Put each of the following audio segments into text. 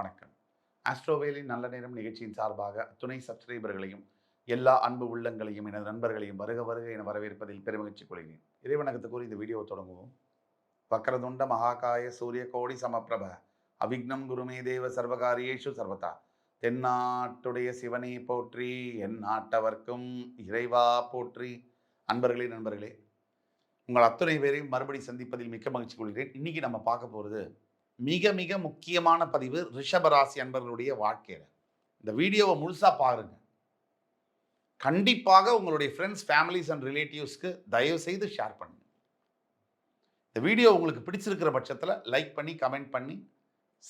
வணக்கம். ஆஸ்ட்ரோவேலின் நல்ல நேரம் நிகழ்ச்சியின் சார்பாக துணை சப்ஸ்கிரைபர்களையும் எல்லா அன்பு உள்ளங்களையும் எனது நண்பர்களையும் வருக வருக என வரவேற்பதில் பெருமகிழ்ச்சி கொள்கிறேன். இறைவணக்கத்து கூறி இந்த வீடியோ தொடங்குவோம். வக்கரதுண்ட மகாகாய சூரிய கோடி சமப்பிரப அவிக்னம் குருமே தேவ சர்வகாரியேஷு சர்வதா தென்னாட்டுடைய சிவனை போற்றி என் நாட்டவர்க்கும் இறைவா போற்றி. அன்பர்களே நண்பர்களே உங்கள் அத்துணை பேரையும் மறுபடி சந்திப்பதில் மிக்க மகிழ்ச்சி கொள்கிறேன். இன்னைக்கு நம்ம பார்க்க போகிறது மிக மிக முக்கியமான பதிவு ரிஷபராசி அன்பர்களுடைய வாழ்க்கையில். இந்த வீடியோவை முழுசாக பாருங்க. கண்டிப்பாக உங்களுடைய ஃப்ரெண்ட்ஸ் ஃபேமிலிஸ் அண்ட் ரிலேட்டிவ்ஸ்க்கு தயவு செய்து ஷேர் பண்ணுங்க. இந்த வீடியோ உங்களுக்கு பிடிச்சிருக்கிற பட்சத்தில் லைக் பண்ணி கமெண்ட் பண்ணி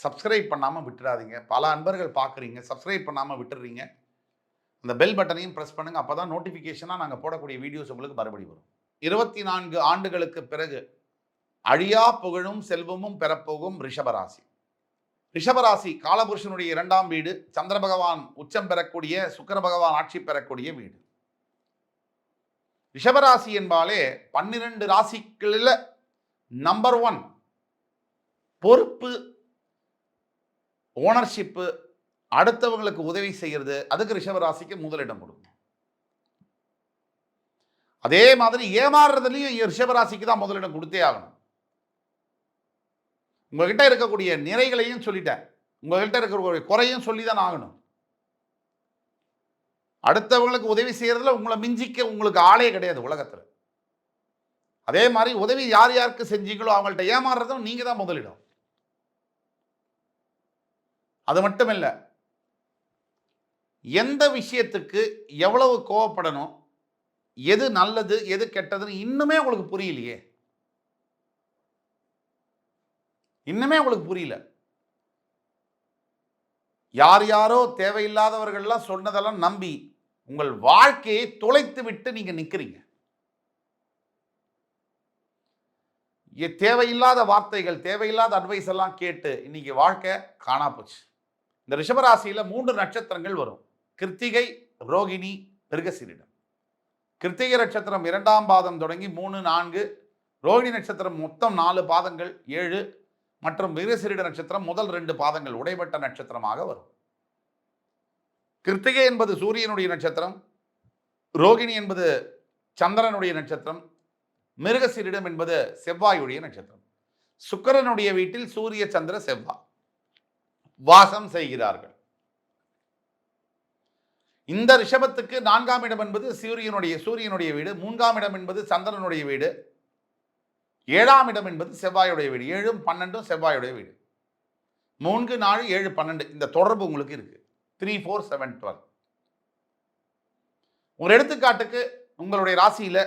சப்ஸ்கிரைப் பண்ணாமல் விட்டுறாதீங்க. பல அன்பர்கள் பார்க்குறீங்க சப்ஸ்கிரைப் பண்ணாமல் விட்டுறீங்க. அந்த பெல் பட்டனையும் ப்ரெஸ் பண்ணுங்கள் அப்போ தான் நோட்டிஃபிகேஷனாக நாங்கள் போடக்கூடிய வீடியோஸ் உங்களுக்கு மறுபடி வரும். இருபத்தி நான்கு ஆண்டுகளுக்கு பிறகு அழியா புகழும் செல்வமும் பெறப்போகும் ரிஷபராசி. ரிஷபராசி காலபுருஷனுடைய இரண்டாம் வீடு சந்திர பகவான் உச்சம் பெறக்கூடிய சுக்கர பகவான் ஆட்சி பெறக்கூடிய வீடு. ரிஷபராசி என்பாலே பன்னிரண்டு ராசிகளில் நம்பர் ஒன் பொறுப்பு ஓனர்ஷிப்பு அடுத்தவங்களுக்கு உதவி செய்கிறது அதுக்கு ரிஷபராசிக்கு முதலிடம் கொடுக்கும் அதே மாதிரி ஏமாறுறதுலையும் ரிஷபராசிக்கு தான் முதலிடம் கொடுத்தே ஆகணும். உங்ககிட்ட இருக்கக்கூடிய நிறைகளையும் சொல்லிட்டேன். உங்ககிட்ட இருக்கக்கூடிய குறையும் சொல்லி தான் ஆகணும். அடுத்தவங்களுக்கு உதவி செய்கிறதுல உங்களை மிஞ்சிக்க உங்களுக்கு ஆளே கிடையாது உலகத்தில். அதே மாதிரி உதவி யார் யாருக்கு செஞ்சீங்களோ அவங்கள்ட்ட ஏமாறுறதும் நீங்கள் தான் முதலிடம். அது மட்டும் இல்லை எந்த விஷயத்துக்கு எவ்வளவு கோவப்படணும் எது நல்லது எது கெட்டதுன்னு இன்னுமே உங்களுக்கு புரியலையே. இன்னுமே அவங்களுக்கு புரியல. யார் யாரோ தேவையில்லாதவர்கள்லாம் சொன்னதெல்லாம் நம்பி உங்கள் வாழ்க்கையை தொலைத்து விட்டு நீங்கள் நிற்கிறீங்க தேவையில்லாத வார்த்தைகள் தேவையில்லாத அட்வைஸ் எல்லாம் கேட்டு இன்னைக்கு வாழ்க்கை காணா போச்சு. இந்த ரிஷபராசியில் மூன்று நட்சத்திரங்கள் வரும். கிருத்திகை ரோகிணி மிருகசீரிடம். கிருத்திகை நட்சத்திரம் இரண்டாம் பாதம் தொடங்கி மூணு நான்கு ரோகிணி நட்சத்திரம் மொத்தம் நாலு பாதங்கள் ஏழு மற்றும் மிருகசீரிட நட்சத்திரம் முதல் ரெண்டு பாதங்கள் உடைபட்ட நட்சத்திரமாக வரும். கிருத்திகை என்பது சூரியனுடைய நட்சத்திரம் ரோகிணி என்பது சந்திரனுடைய நட்சத்திரம் மிருகசீரிடம் என்பது செவ்வாயுடைய நட்சத்திரம். சுக்கிரனுடைய வீட்டில் சூரிய சந்திர செவ்வாய் வாசம் செய்கிறார்கள். இந்த ரிஷபத்துக்கு நான்காம் இடம் என்பது சூரியனுடைய சூரியனுடைய வீடு மூன்றாம் இடம் என்பது சந்திரனுடைய வீடு ஏழாம் இடம் என்பது செவ்வாயுடைய வீடு ஏழும் பன்னெண்டும் செவ்வாயுடைய வீடு. மூன்று நாலு ஏழு பன்னெண்டு இந்த தொடர்பு உங்களுக்கு இருக்கு. த்ரீ ஃபோர் செவன் டுவெல் ஒரு எடுத்துக்காட்டுக்கு உங்களுடைய ராசியில்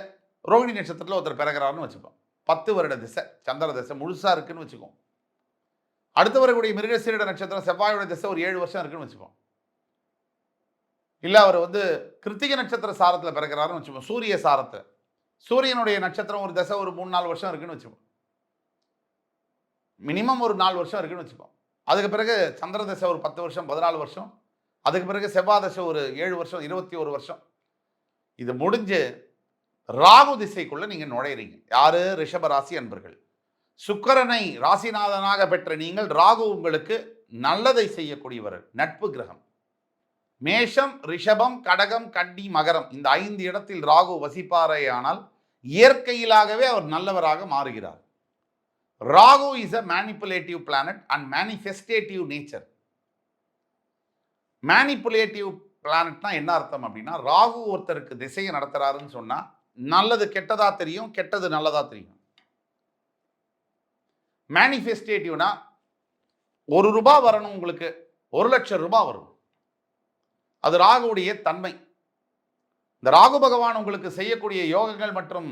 ரோகிணி நட்சத்திரத்தில் ஒருத்தர் பிறகுறாருன்னு வச்சுப்போம் பத்து வருட திசை சந்திர திசை முழுசாக இருக்குன்னு வச்சுக்கோம் அடுத்து வரக்கூடிய மிருகசீரிட நட்சத்திரம் செவ்வாயோட திசை ஒரு ஏழு வருஷம் இருக்குன்னு வச்சுப்போம் இல்லை அவர் வந்து கிருத்திக நட்சத்திர சாரத்தில் பிறக்கிறாருன்னு வச்சுப்போம் சூரிய சாரத்தை. சூரியனுடைய நட்சத்திரம் ஒரு தசை ஒரு மூணு நாலு வருஷம் இருக்குன்னு வச்சுப்போம். மினிமம் ஒரு நாலு வருஷம் இருக்குன்னு வச்சுப்போம். அதுக்கு பிறகு சந்திர தசை ஒரு பத்து வருஷம் பதினாலு வருஷம். அதுக்கு பிறகு செவ்வாய் தசை ஒரு ஏழு வருஷம் இருபத்தி ஒரு வருஷம். இது முடிஞ்சு ராகு திசைக்குள்ளே நீங்கள் நுழையிறீங்க. யார்? ரிஷப ராசி அன்பர்கள். சுக்கரனை ராசிநாதனாக பெற்ற நீங்கள் ராகு உங்களுக்கு நல்லதை செய்யக்கூடியவர் நட்பு கிரகம். மேஷம் ரிஷபம் கடகம் கண்டி மகரம். இந்த ஐந்து இடத்தில் ராகு வசிப்பாரேயானால் இயற்கையிலாகவே அவர் நல்லவராக மாறுகிறார். Rahu is a manipulative planet and manifestative nature manipulative பிளானட்னா என்ன அர்த்தம் அப்படின்னா ராகு ஒருத்தருக்கு திசையை நடத்துறாருன்னு சொன்னால் நல்லது கெட்டதா தெரியும் கெட்டது நல்லதா தெரியும். மேனிஃபெஸ்டேட்டிவ்னா ஒரு ரூபாய் வரணும் உங்களுக்கு ஒரு லட்சம் ரூபாய் வரும். அது ராகுவுடைய தன்மை. இந்த ராகு பகவான் உங்களுக்கு செய்யக்கூடிய யோகங்கள் மற்றும்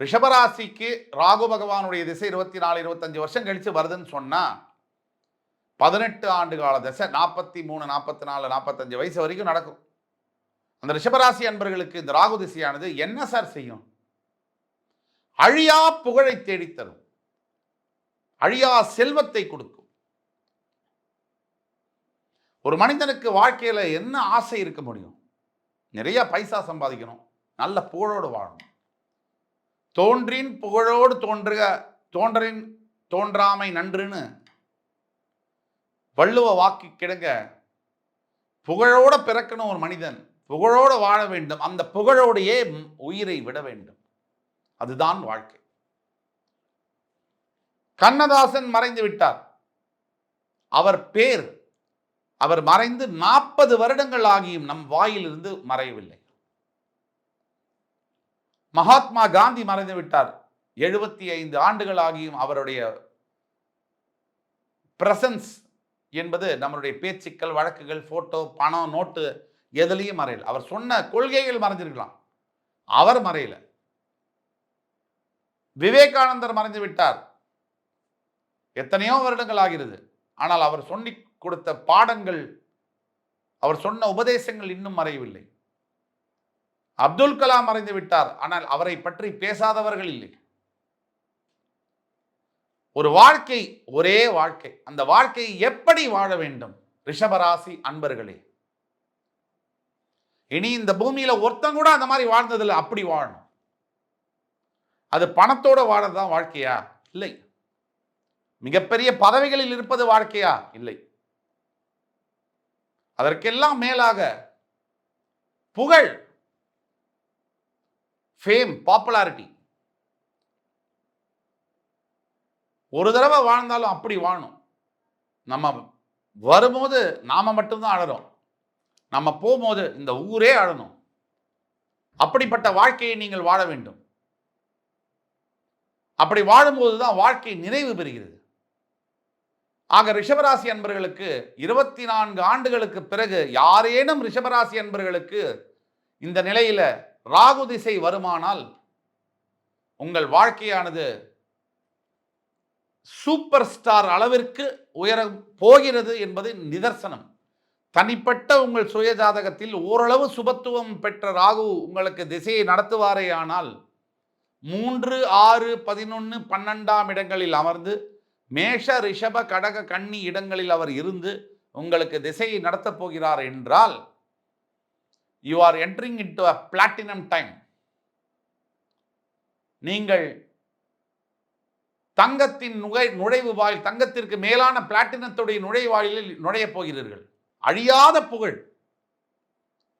ரிஷபராசிக்கு ராகு பகவானுடைய திசை இருபத்தி நாலு இருபத்தஞ்சு வருஷம் கழித்து வருதுன்னு சொன்னால் பதினெட்டு ஆண்டு கால திசை நாற்பத்தி மூணு நாற்பத்தி நாலு நாற்பத்தஞ்சு வயசு வரைக்கும் நடக்கும். அந்த ரிஷபராசி அன்பர்களுக்கு இந்த ராகு திசையானது என்ன சார் செய்யும்? அழியா புகழை தேடித்தரும். அழியா செல்வத்தை கொடுக்கும். ஒரு மனிதனுக்கு வாழ்க்கையில் என்ன ஆசை இருக்க முடியும்? நிறைய பைசா சம்பாதிக்கணும். நல்ல புகழோடு வாழணும். தோன்றின் புகழோடு தோன்றுக தோன்றரின் தோன்றாமை நன்றுன்னு வள்ளுவ வாக்கு கிடங்க. புகழோட பிறக்கணும் ஒரு மனிதன். புகழோட வாழ வேண்டும். அந்த புகழோடையே உயிரை விட வேண்டும். அதுதான் வாழ்க்கை. கண்ணதாசன் மறைந்து விட்டார். அவர் பேர் அவர் மறைந்து நாற்பது வருடங்கள் ஆகியும் நம் வாயிலிருந்து மறையவில்லை. மகாத்மா காந்தி மறைந்து விட்டார். எழுபத்தி ஐந்து ஆண்டுகள் ஆகியும் அவருடைய பிரசன்ஸ் என்பது நம்மளுடைய பேச்சுக்கள் வழக்குகள் போட்டோ பணம் நோட்டு எதுலேயும் மறையல. அவர் சொன்ன கொள்கைகள் மறைஞ்சிருக்கலாம். அவர் மறையல. விவேகானந்தர் மறைந்து விட்டார். எத்தனையோ வருடங்கள் ஆகிறது. ஆனால் அவர் சொன்னி கொடுத்த பாடங்கள் அவர் சொன்ன உபதேசங்கள் இன்னும் மறையவில்லை. அப்துல் கலாம் மறைந்து விட்டார் ஆனால் அவரை பற்றி பேசாதவர்கள் இல்லை. ஒரு வாழ்க்கை ஒரே வாழ்க்கை. அந்த வாழ்க்கையை எப்படி வாழ வேண்டும்? ரிஷபராசி அன்பர்களே. இனி இந்த பூமியில ஒருத்தன் கூட அந்த மாதிரி வாழ்ந்ததில்லை அப்படி வாழணும். அது பணத்தோட வாழறதுதான் வாழ்க்கையா? இல்லை. மிகப்பெரிய பதவிகளில் இருப்பது வாழ்க்கையா? இல்லை. அதற்கெல்லாம் மேலாக புகழ் ஃபேம் பாப்புலாரிட்டி ஒரு தடவை வாழ்ந்தாலும் அப்படி வாழணும் நம்ம வரும்போது நாம் மட்டும்தான் அழறோம். நம்ம போகும்போது இந்த ஊரே அழணும். அப்படிப்பட்ட வாழ்க்கையை நீங்கள் வாழ வேண்டும். அப்படி வாழும்போது தான் வாழ்க்கை நிறைவு பெறுகிறது. ஆக ரிஷபராசி அன்பர்களுக்கு இருபத்தி நான்கு ஆண்டுகளுக்கு பிறகு யாரேனும் ரிஷபராசி அன்பர்களுக்கு இந்த நிலையில் ராகு திசை வருமானால் உங்கள் வாழ்க்கையானது சூப்பர் ஸ்டார் அளவிற்கு உயர போகிறது என்பது நிதர்சனம். தனிப்பட்ட உங்கள் சுய ஜாதகத்தில் ஓரளவு சுபத்துவம் பெற்ற ராகு உங்களுக்கு திசையை நடத்துவாரேயானால் மூன்று ஆறு பதினொன்று பன்னெண்டாம் இடங்களில் அமர்ந்து மேஷ ரிஷப கடக கன்னி இடங்களில் அவர் இருந்து உங்களுக்கு திசையை நடத்தப் போகிறார் என்றால் you are entering into a platinum time நீங்கள் தங்கத்தின் நுகை நுழைவு வாயில் தங்கத்திற்கு மேலான பிளாட்டினத்துடைய நுழைவாயிலில் நுழையப் போகிறீர்கள். அழியாத புகழ்.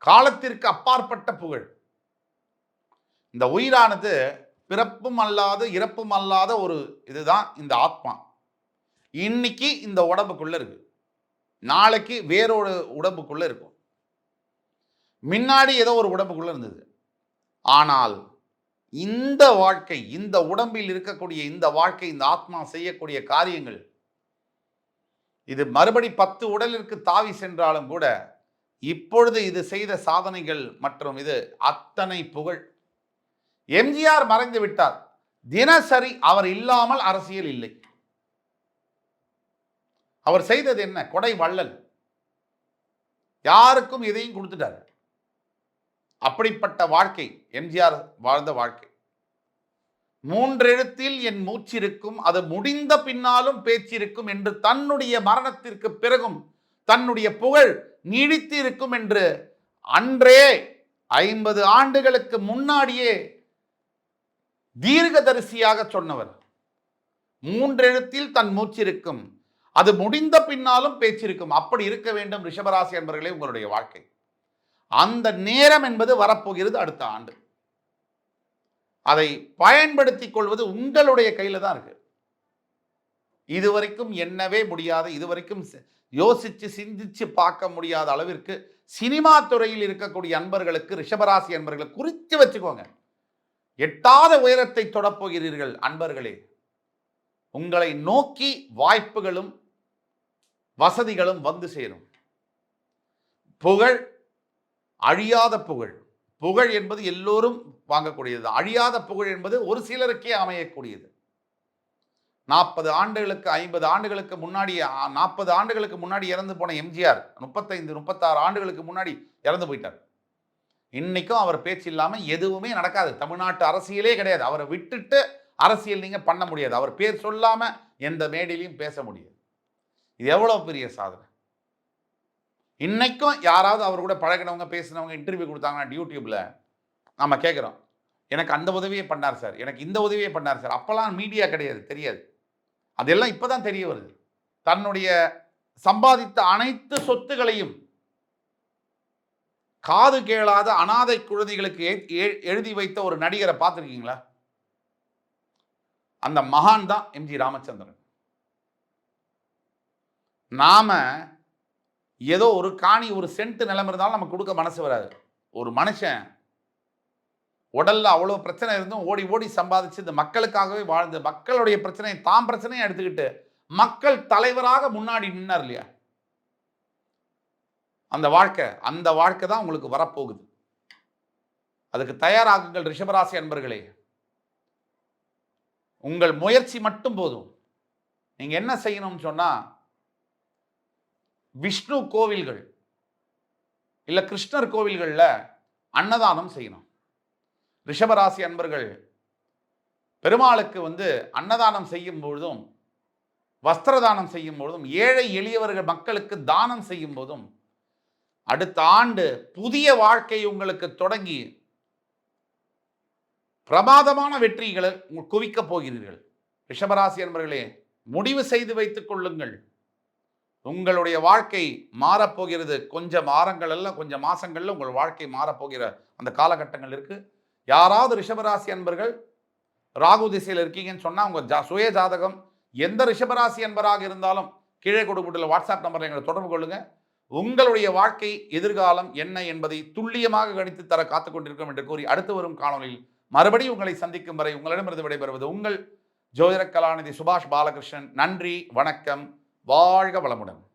காலத்திற்கு அப்பாற்பட்ட புகழ். இந்த உயிரானது பிறப்பும் அல்லாத இறப்பும் அல்லாத ஒரு இதுதான் இந்த ஆத்மா. இன்னைக்கு இந்த உடம்புக்குள்ள இருக்கு. நாளைக்கு வேறொரு உடம்புக்குள்ள இருக்கும். முன்னாடி ஏதோ ஒரு உடம்புக்குள்ள இருந்தது. ஆனால் இந்த வாழ்க்கை இந்த உடம்பில் இருக்கக்கூடிய இந்த வாழ்க்கை இந்த ஆத்மா செய்யக்கூடிய காரியங்கள் இது மறுபடி பத்து உடலிற்கு தாவி சென்றாலும் கூட இப்பொழுது இது செய்த சாதனைகள் மற்றும் இது அத்தனை புகழ். எம்ஜிஆர் மறைந்து விட்டார். தினசரி அவர் இல்லாமல் அரசியல் இல்லை. அவர் செய்தது என்ன? கொடை வள்ளல். யாருக்கும் இதையும் கொடுத்துட்டார். அப்படிப்பட்ட வாழ்க்கை எம்ஜிஆர் வாழ்ந்த வாழ்க்கை. மூன்றெழுத்தில் என் மூச்சிருக்கும் அது முடிந்த பின்னாலும் பேச்சிருக்கும் என்று தன்னுடைய மரணத்திற்கு பிறகும் தன்னுடைய புகழ் நீடித்து இருக்கும் என்று அன்றே ஐம்பது ஆண்டுகளுக்கு முன்னாடியே தீர்க்கதரிசியாக சொன்னவர். மூன்றெழுத்தில் தன் மூச்சிருக்கும் அது முடிந்த பின்னாலும் பேச்சிருக்கும் அப்படி இருக்க வேண்டும் ரிஷபராசி என்பர்களே உங்களுடைய வாழ்க்கை. அந்த நேரம் என்பது வரப்போகிறது அடுத்த ஆண்டு. அதை பயன்படுத்திக் கொள்வது உங்களுடைய கையில தான் இருக்கு. இதுவரைக்கும் என்னவே முடியாத இதுவரைக்கும் சி- யோசிச்சு சிந்திச்சு பார்க்க முடியாத அளவிற்கு சினிமா துறையில் இருக்கக்கூடிய அன்பர்களுக்கு ரிஷபராசி அன்பர்களை குறித்து வச்சுக்கோங்க. எட்டாத உயரத்தை தொடப்போகிறீர்கள் அன்பர்களே. உங்களை நோக்கி வாய்ப்புகளும் வசதிகளும் வந்து சேரும். புகழ் அழியாத புகழ். புகழ் என்பது எல்லோரும் வாங்கக்கூடியது. அழியாத புகழ் என்பது ஒரு சிலருக்கே அமையக்கூடியது. நாற்பது ஆண்டுகளுக்கு ஐம்பது ஆண்டுகளுக்கு முன்னாடி நாற்பது ஆண்டுகளுக்கு முன்னாடி இறந்து போன எம்ஜிஆர் முப்பத்தைந்து முப்பத்தாறு ஆண்டுகளுக்கு முன்னாடி இறந்து போயிட்டார். இன்னைக்கும் அவர் பேச்சு இல்லாமல் எதுவுமே நடக்காது. தமிழ்நாட்டு அரசியலே கிடையாது. அவரை விட்டுட்டு அரசியல் நீங்கள் பண்ண முடியாது. அவர் பேர் சொல்லாமல் எந்த மேடையிலையும் பேச முடியாது. இது எவ்வளோ பெரிய சாதனை? இன்றைக்கும் யாராவது அவர் கூட பழகினவங்க பேசினவங்க இன்டர்வியூ கொடுத்தாங்கன்னா யூடியூப்பில் நம்ம கேட்குறோம் எனக்கு அந்த உதவியே பண்ணார் சார். எனக்கு இந்த உதவியே பண்ணார் சார். அப்போல்லாம் மீடியா கிடையாது தெரியாது. அதெல்லாம் இப்போ தான் தெரிய வருது. தன்னுடைய சம்பாதித்த அனைத்து சொத்துகளையும் காது கேளாத அனாதை குழந்தைகளுக்கு எழுதி வைத்த ஒரு நடிகரை பார்த்துருக்கீங்களா? அந்த மகான் தான் எம்ஜி ராமச்சந்திரன். நாம் ஏதோ ஒரு காணி ஒரு சென்ட் நிலம் இருந்தாலும் நம்ம கொடுக்க மனசு வராது. ஒரு மனுஷன் உடலில் அவ்வளோ பிரச்சனை இருந்தும் ஓடி ஓடி சம்பாதிச்சு இந்த மக்களுக்காகவே வாழ்ந்து மக்களுடைய பிரச்சனையை தாம் பிரச்சனையை எடுத்துக்கிட்டு மக்கள் தலைவராக முன்னாடி நின்னார் இல்லையா? அந்த வாழ்க்கை அந்த வாழ்க்கை தான் உங்களுக்கு வரப்போகுது. அதுக்கு தயாராகுங்கள் ரிஷபராசி அன்பர்களே. உங்கள் முயற்சி மட்டும் போதும். நீங்கள் என்ன செய்யணும்னு சொன்னால் விஷ்ணு கோவில்கள் இல்லை கிருஷ்ணர் கோவில்களில் அன்னதானம் செய்யணும். ரிஷபராசி அன்பர்கள் பெருமாளுக்கு வந்து அன்னதானம் செய்யும் பொழுதும் வஸ்திரதானம் செய்யும் பொழுதும் ஏழை எளியவர்கள் மக்களுக்கு தானம் செய்யும் போதும் அடுத்த ஆண்டு புதிய வாழ்க்கை உங்களுக்கு தொடங்கி பிரமாதமான வெற்றிகளை குவிக்கப் போகிறீர்கள். ரிஷபராசி அன்பர்களே முடிவு செய்து வைத்துக் கொள்ளுங்கள். உங்களுடைய வாழ்க்கை மாறப்போகிறது. கொஞ்சம் வாரங்கள் எல்லாம் கொஞ்சம் மாதங்களில் உங்கள் வாழ்க்கை மாறப்போகிற அந்த காலகட்டங்கள் இருக்குது யாராவது ரிஷபராசி அன்பர்கள் ராகு திசையில் இருக்கீங்கன்னு சொன்னால் உங்கள் ஜா சுய ஜாதகம் எந்த ரிஷபராசி அன்பராக இருந்தாலும் கீழே கொடுக்கப்பட்டுள்ள வாட்ஸ்அப் நம்பரை எங்களை தொடர்பு கொள்ளுங்கள் உங்களுடைய வாழ்க்கை எதிர்காலம் என்ன என்பதை துல்லியமாக கணித்து தர காத்து கொண்டிருக்கும் என்று கூறி அடுத்து வரும் காணொளியில் மறுபடியும் உங்களை சந்திக்கும் வரை உங்களிடமிருந்து விடைபெறுவது உங்கள் ஜோதிட கலாநிதி சுபாஷ் பாலகிருஷ்ணன். நன்றி வணக்கம். வாழ்க வளமுடன்.